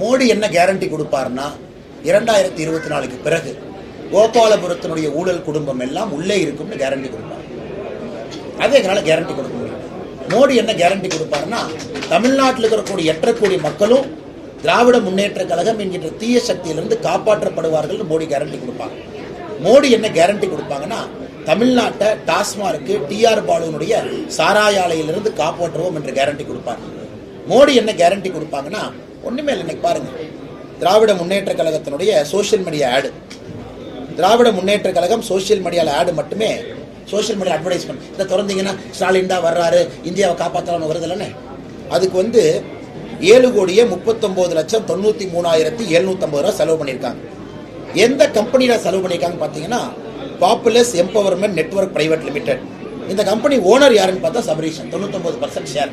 மோடி என்ன கேரண்டி கொடுப்பாருன்னா இரண்டாயிரத்தி இருபத்தி நாலுக்கு பிறகு கோபாலபுரத்தினுடைய ஊழல் குடும்பம் எல்லாம் உள்ளே இருக்கும்னு கேரண்டி கொடுப்பார். அதே எங்களால் கேரண்டி கொடுக்க முடியும். மோடி என்ன கேரண்டி கொடுப்பாருன்னா தமிழ்நாட்டில் இருக்கக்கூடிய எட்டரை கோடி மக்களும் திராவிட முன்னேற்ற கழகம் என்கின்ற தீய சக்தியிலிருந்து காப்பாற்றப்படுவார்கள் மோடி கேரண்டி கொடுப்பாங்க. மோடி என்ன கேரண்டி கொடுப்பாங்கன்னா தமிழ்நாட்டை டாஸ்மார்க்கு டிஆர் பாலுனுடைய சாராயாலையிலிருந்து காப்பாற்றுவோம் என்று கேரண்டி கொடுப்பாங்க. மோடி என்ன கேரண்டி கொடுப்பாங்கன்னா ஒன்றுமே இல்லை இன்னைக்கு பாருங்க. திராவிட முன்னேற்ற கழகத்தினுடைய சோஷியல் மீடியா ஆடு திராவிட முன்னேற்ற கழகம் சோஷியல் மீடியாவில் ஆடு மட்டுமே சோஷியல் மீடியா அட்வர்டைஸ்மெண்ட் இதை திறந்தீங்கன்னா ஸ்டாலின் தான் வர்றாரு இந்தியாவை காப்பாற்றலாம்னு வருது இல்லைன்னு அதுக்கு வந்து ஏழு கோடியே முப்பத்தொம்போது லட்சம் தொண்ணூற்றி மூணாயிரத்தி எழுநூத்தம்பது ரூபா செலவு பண்ணியிருக்காங்க. எந்த கம்பெனியில் செலவு பண்ணியிருக்காங்க பார்த்தீங்கன்னா Populus empowerment network private limited இந்த கம்பெனி ஓனர் யாருன்னு பார்த்தா சபரீஷன் தொண்ணூத்தொம்பது பர்சன்ட் ஷேர்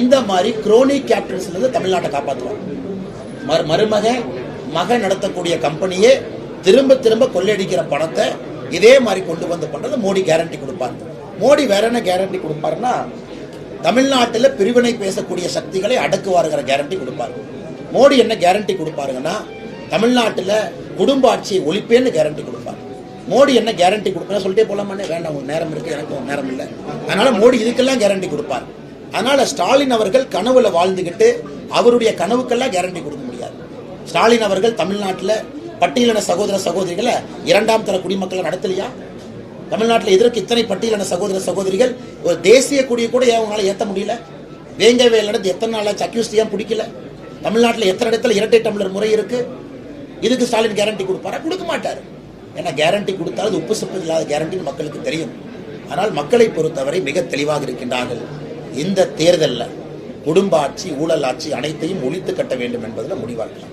இந்த மாதிரி குரோனி கேபிட்டல்ஸ்ல இருந்து தமிழ்நாட்டை காப்பாற்றுவாங்க மரு மருமக மக நடத்தக்கூடிய கம்பெனியே திரும்ப திரும்ப கொள்ளையடிக்கிற பணத்தை இதே மாதிரி கொண்டு வந்து பண்றது மோடி கேரண்டி கொடுப்பார். மோடி வேற என்ன கேரண்டி கொடுப்பாருன்னா தமிழ்நாட்டில் பிரிவினை பேசக்கூடிய சக்திகளை அடக்குவாருங்கிற கேரண்டி கொடுப்பாரு. மோடி என்ன கேரண்டி கொடுப்பாருங்கன்னா தமிழ்நாட்டில் குடும்ப ஆட்சியை ஒழிப்பேன்னு கேரண்டி கொடுப்பார். மோடி என்ன கேரண்டி கொடுப்பாரு? சொல்லிட்டே போலாமானே வேண்டாம் உங்க நேரம் இருக்கு எனக்கு நேரம் இல்லை. அதனால மோடி இதுக்கெல்லாம் கேரண்டி கொடுப்பார். அதனால ஸ்டாலின் அவர்கள் கனவுல வாழ்ந்துகிட்டு அவருடைய கனவுக்கெல்லாம் கேரண்டி கொடுக்க முடியாது. ஸ்டாலின் அவர்கள் தமிழ்நாட்டில் பட்டியலின சகோதர சகோதரிகளை இரண்டாம் தர குடிமக்களை நடத்தலையா? தமிழ்நாட்டில் எதற்கு இத்தனை பட்டியலின சகோதர சகோதரிகள் ஒரு தேசிய கொடியை கூட ஏன் அவங்களால ஏற்ற முடியல? வேங்கவேல் நடந்து எத்தனை நாளாச்சு அக்யூஸ்ட் ஏன் பிடிக்கல? தமிழ்நாட்டில் எத்தனை இடத்துல இரட்டை டம்ளர் முறை இருக்கு? இதுக்கு ஸ்டாலின் கேரண்டி கொடுப்பாரா? கொடுக்க மாட்டார். ஏன்னா கேரண்டி கொடுத்தாலும் உப்பு சப்பு இல்லாத கேரண்டின்னு மக்களுக்கு தெரியும். ஆனால் மக்களை பொறுத்தவரை மிக தெளிவாக இருக்கின்றார்கள். இந்த தேர்தலில் குடும்ப ஆட்சி ஊழல் ஆட்சி அனைத்தையும் ஒழித்து கட்ட வேண்டும் என்பதில் முடிவாக்கலாம்